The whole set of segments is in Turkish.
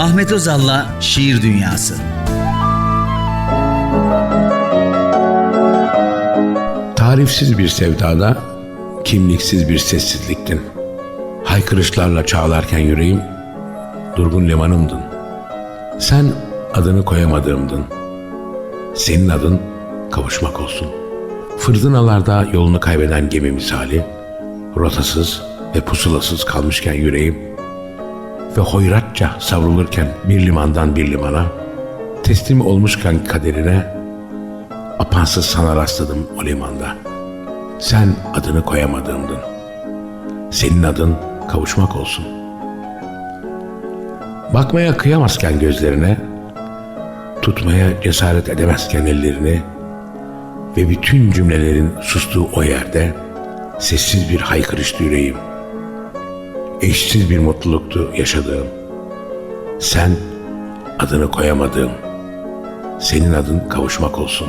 Ahmet Özal'la Şiir Dünyası. Tarifsiz bir sevdada, kimliksiz bir sessizliktin. Haykırışlarla çağlarken yüreğim, durgun limanımdın. Sen adını koyamadığımdın. Senin adın kavuşmak olsun. Fırtınalarda yolunu kaybeden gemi misali, rotasız ve pusulasız kalmışken yüreğim ve hoyratça savrulurken bir limandan bir limana, teslim olmuşken kaderine, apansız sana rastladım o limanda. Sen adını koyamadığımdın. Senin adın kavuşmak olsun. Bakmaya kıyamazken gözlerine, tutmaya cesaret edemezken ellerini ve bütün cümlelerin sustuğu o yerde sessiz bir haykırıştı yüreğim. Eşsiz bir mutluluktu yaşadığım. Sen adını koyamadığım, senin adın kavuşmak olsun.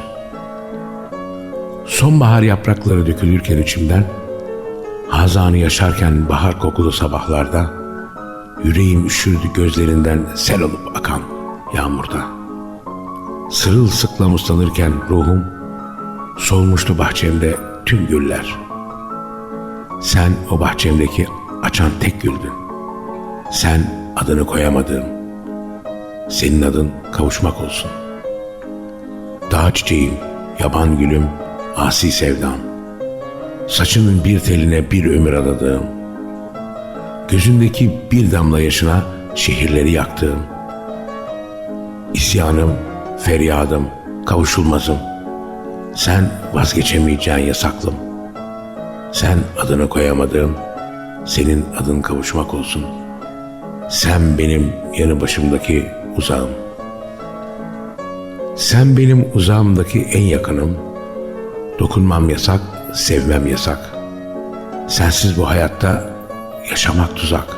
Sonbahar yaprakları dökülürken içimden, hazanı yaşarken bahar kokulu sabahlarda, yüreğim üşürdü gözlerinden sel olup akan yağmurda. Sırılsıklam ıslanırken ruhum, solmuştu bahçemde tüm güller. Sen o bahçemdeki açan tek güldün. Sen adını koyamadığım, senin adın kavuşmak olsun. Dağ çiçeğim, yaban gülüm, asi sevdam. Saçının bir teline bir ömür adadığım. Gözündeki bir damla yaşına şehirleri yaktığım. İsyanım, feryadım, kavuşulmazım. Sen vazgeçemeyeceğin yasaklım. Sen adını koyamadığım, senin adın kavuşmak olsun. Sen benim yanı başımdaki uzağım. Sen benim uzağımdaki en yakınım. Dokunmam yasak, sevmem yasak. Sensiz bu hayatta yaşamak tuzak.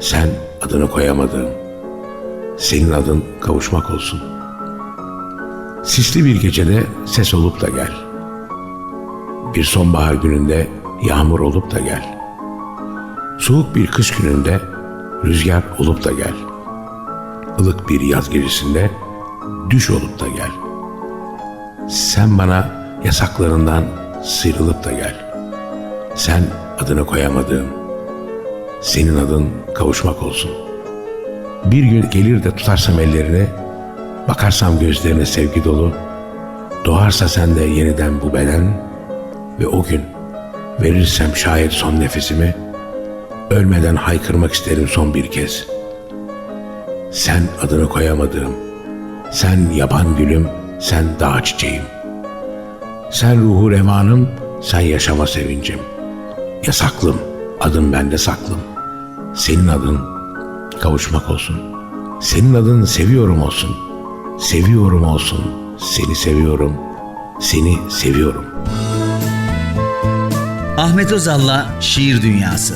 Sen adını koyamadığım, senin adın kavuşmak olsun. Sisli bir gecede ses olup da gel. Bir sonbahar gününde yağmur olup da gel. Soğuk bir kış gününde rüzgar olup da gel. Ilık bir yaz gecesinde düş olup da gel. Sen bana yasaklarından sıyrılıp da gel. Sen adını koyamadığım, senin adın kavuşmak olsun. Bir gün gelir de tutarsam ellerini, bakarsam gözlerine sevgi dolu, doğarsa sende yeniden bu beden ve o gün verirsem şayet son nefesimi, ölmeden haykırmak isterim son bir kez. Sen adını koyamadığım, sen yaban gülüm, sen dağ çiçeğim. Sen ruhu revanım, sen yaşama sevincim. Yasaklım, adım bende saklım. Senin adın kavuşmak olsun. Senin adın seviyorum olsun. Seviyorum olsun. Seni seviyorum. Seni seviyorum. Ahmet Özal'la Şiir Dünyası.